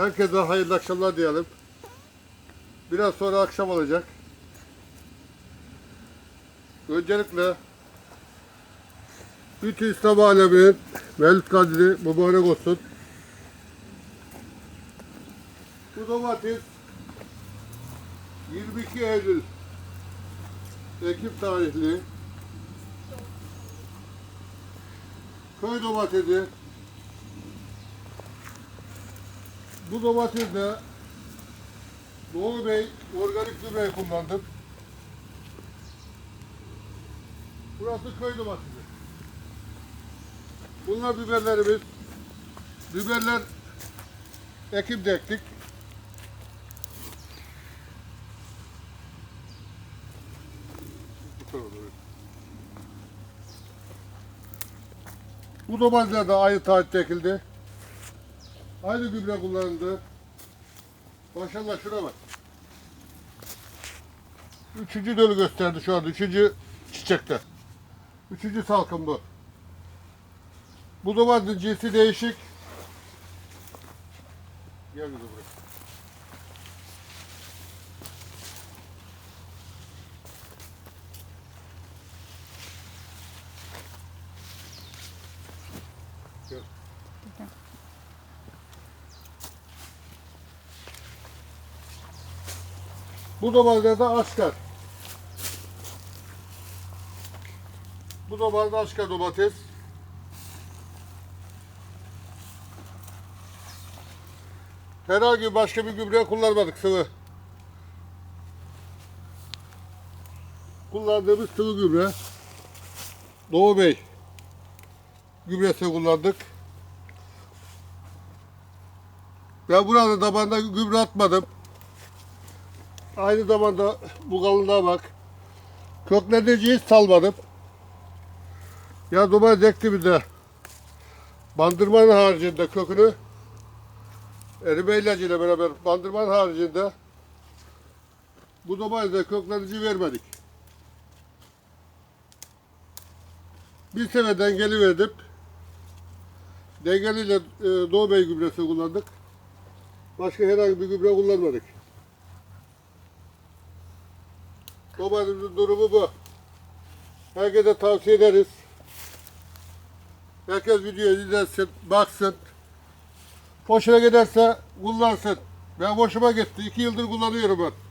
Herkese hayırlı akşamlar diyelim. Biraz sonra akşam olacak. Öncelikle bütün İslam aleminin Mevlüt Kandili mübarek olsun. Bu domates 22 Eylül Ekim tarihli köy domatesi bu domatesde Doğu Bey organik gübre kullandım. Burası köy domatesi. Bunlar biberlerimiz. Biberler Ekim'de ektik. Bu domatesler de aynı tarihte ekildi. Aynı gübre kullanıldı. Maşallah şuna bak. Üçüncü dölü gösterdi şu anda. Üçüncü çiçekte. Üçüncü salkım bu. Bu domatesin cinsi değişik. Gel kızım buraya. Bu domatesde asker. Bu domates asker domates. Herhangi başka bir gübre kullanmadık sıvı. Kullandığımız sıvı gübre. Doğu Bey gübresi kullandık. Ben burada tabanda gübre atmadım. Aynı zamanda bu kalınlığa bak. Köklendirici hiç salmadım. Ya domates ektiğimizde bandırmanın haricinde kökünü erime ilacıyla beraber bandırmanın haricinde bu domatese köklendirici vermedik. Bir sefer dengeli verdim. Dengeliyle e, Doğu Bey gübresi kullandık. Başka herhangi bir gübre kullanmadık. Domatesin durumu bu. Herkese tavsiye ederiz. Herkes videoyu izlesin, baksın. Hoşuna giderse kullansın. Ben hoşuma gitti. İki yıldır kullanıyorum ben.